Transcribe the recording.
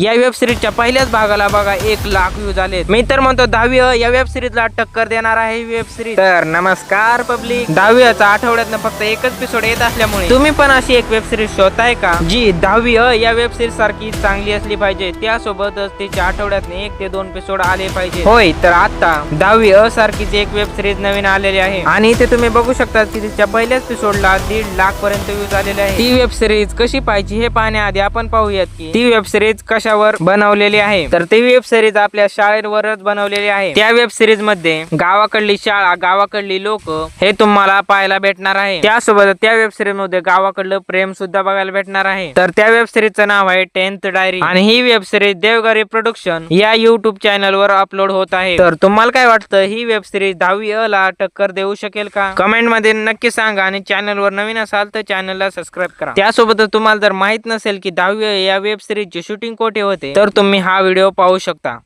या वेब सिरीजच्या पहिल्याच भागाला बघा एक लाख व्ह्यूज आले मी तर म्हणतो दहावी अ या वेब सिरीजला टक्कर देणार आहे ही वेब सिरीज तर नमस्कार पब्लिक दहावी अचा आठवड्यातनं फक्त एकच एपिसोड येत असल्यामुळे. तुम्ही पण अशी एक वेब सिरीज शोधताय का? जी दहावी अ या वेब सिरीज सारखी चांगली असली पाहिजे. त्यासोबतच तिच्या आठवड्यात एक ते दोन एपिसोड आले पाहिजे. होय तर आता दहावी अ सारखीच एक वेब सिरीज नवीन आलेली आहे. आणि इथे तुम्ही बघू शकता की तिच्या पहिल्याच एपिसोडला दीड लाख पर्यंत व्ह्यूज आलेले आहे. ती वेब सिरीज कशी पाहिजे हे पाहण्याआधी आपण पाहूयात की ती वेब सिरीज कशावर बनवलेली आहे. तर ती वेब सिरीज आपल्या शाळेवरच बनवलेली आहे. त्या वेब सिरीजमध्ये गावाकडली शाळा गावाकडली लोक हे तुम्हाला पाहायला भेटणार आहे. त्यासोबत त्या वेब सिरीजमध्ये गावाकडलं प्रेम सुद्धा बघायला भेटणार आहे. तर त्या वेब सिरीजचं नाव आहे टेन्थ डायरी आणि ही वेब सिरीज देवघरी प्रोडक्शन या युट्यूब चॅनल वर अपलोड होत आहे. तर तुम्हाला काय वाटतं? ही वेब सिरीज दहावी अ ला टक्कर देऊ शकेल का? कमेंटमध्ये नक्की सांगा आणि चॅनल वर नवीन असाल तर चॅनलला सबस्क्राईब करा. त्यासोबत तुम्हाला जर माहीत नसेल की दहावी या वेब सिरीजची शूटिंग कोठे होते. तर तुम्ही हा व्हिडिओ पाहू शकता.